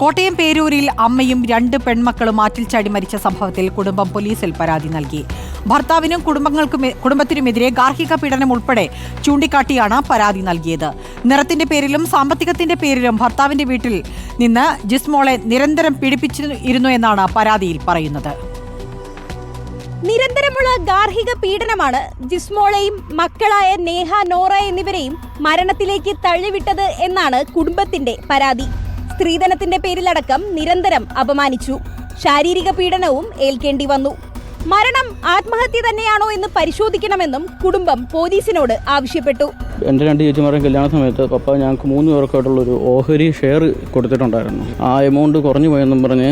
കോട്ടയം പേരൂരിൽ അമ്മയും രണ്ട് പെൺമക്കളും ആറ്റിൽ ചാടി മരിച്ച സംഭവത്തിൽ കുടുംബം പോലീസിൽ പരാതി നൽകി. ഭർത്താവിനും കുടുംബങ്ങൾക്കും കുടുംബത്തിനുമെതിരെ ഗാർഹിക പീഡനം ഉൾപ്പെടെ ചൂണ്ടിക്കാട്ടിയാണ് പരാതി നൽകിയത്. നിറത്തിന്റെ പേരിലും സാമ്പത്തികത്തിന്റെ പേരിലും ഭർത്താവിന്റെ വീട്ടിൽ നിന്ന് ജിസ്മോളെ നിരന്തരം പീഡിപ്പിച്ചിരുന്നു എന്നാണ് പരാതിയിൽ പറയുന്നത്. നിരന്തരമുള്ള ഗാർഹിക പീഡനമാണ് ജിസ്മോളെയും മക്കളായ നേഹ നോറ എന്നിവരെയും മരണത്തിലേക്ക് തള്ളിവിട്ടത് എന്നാണ് കുടുംബത്തിന്റെ പരാതി. സ്ത്രീധനത്തിന്റെ പേരിലടക്കം നിരന്തരം അപമാനിച്ചു. ശാരീരിക പീഡനവും ഏൽക്കേണ്ടി വന്നു. മരണം ആത്മഹത്യ തന്നെയാണോ എന്ന് പരിശോധിക്കണമെന്നും കുടുംബം പോലീസിനോട് ആവശ്യപ്പെട്ടു. എന്റെ രണ്ട് ചേച്ചിമാരുടെയും കല്യാണ സമയത്ത് പപ്പ ഞങ്ങൾക്ക് മൂന്ന് പേർക്കായിട്ടുള്ളൊരു ഓഹരി ഷെയർ കൊടുത്തിട്ടുണ്ടായിരുന്നു. ആ എമൗണ്ട് കുറഞ്ഞു പോയെന്നും പറഞ്ഞ്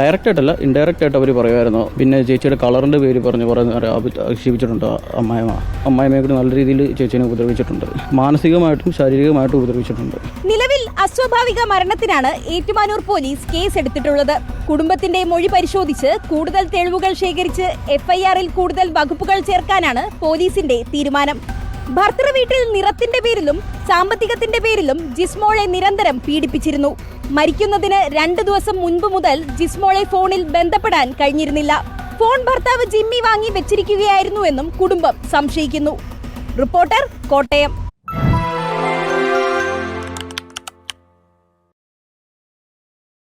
ഡയറക്റ്റ് ആയിട്ടല്ല ഇൻഡയറക്റ്റ് ആയിട്ട് അവർ പറയുമായിരുന്നു. പിന്നെ ചേച്ചിയുടെ കളറിന്റെ പേര് പറഞ്ഞ് പറയുന്ന ആക്ഷേപിച്ചിട്ടുണ്ട് അമ്മായിമ്മ. അമ്മായിമ്മയെ കൂടി നല്ല രീതിയിൽ ചേച്ചിനെ ഉപദ്രവിച്ചിട്ടുണ്ട്. മാനസികമായിട്ടും ശാരീരികമായിട്ടും ഉപദ്രവിച്ചിട്ടുണ്ട്. നിലവിൽ അസ്വാഭാവിക മരണത്തിനാണ് ഏറ്റുമാനൂർ പോലീസ് കേസ് എടുത്തിട്ടുള്ളത്. കുടുംബത്തിന്റെ മൊഴി പരിശോധിച്ച് കൂടുതൽ തെളിവുകൾ ശേഖരിച്ച് എഫ്ഐആറിൽ കൂടുതൽ വകുപ്പുകൾ ചേർക്കാനാണ് പോലീസിന്റെ തീരുമാനം. ഭർത്തൃ വീട്ടിൽ നിറത്തിന്റെ പേരിലും സാമ്പത്തികത്തിന്റെ പേരിലും ജിസ്മോളെ നിരന്തരം പീഡിപ്പിച്ചിരുന്നു. മരിക്കുന്നതിന് രണ്ടു ദിവസം മുൻപ് മുതൽ ജിസ്മോളെ ഫോണിൽ ബന്ധപ്പെടാൻ കഴിഞ്ഞിരുന്നില്ല. ഫോൺ ഭർത്താവ് ജിമ്മി വാങ്ങി വെച്ചിരിക്കുകയായിരുന്നുവെന്നും കുടുംബം സംശയിക്കുന്നു. റിപ്പോർട്ടർ കോട്ടയം.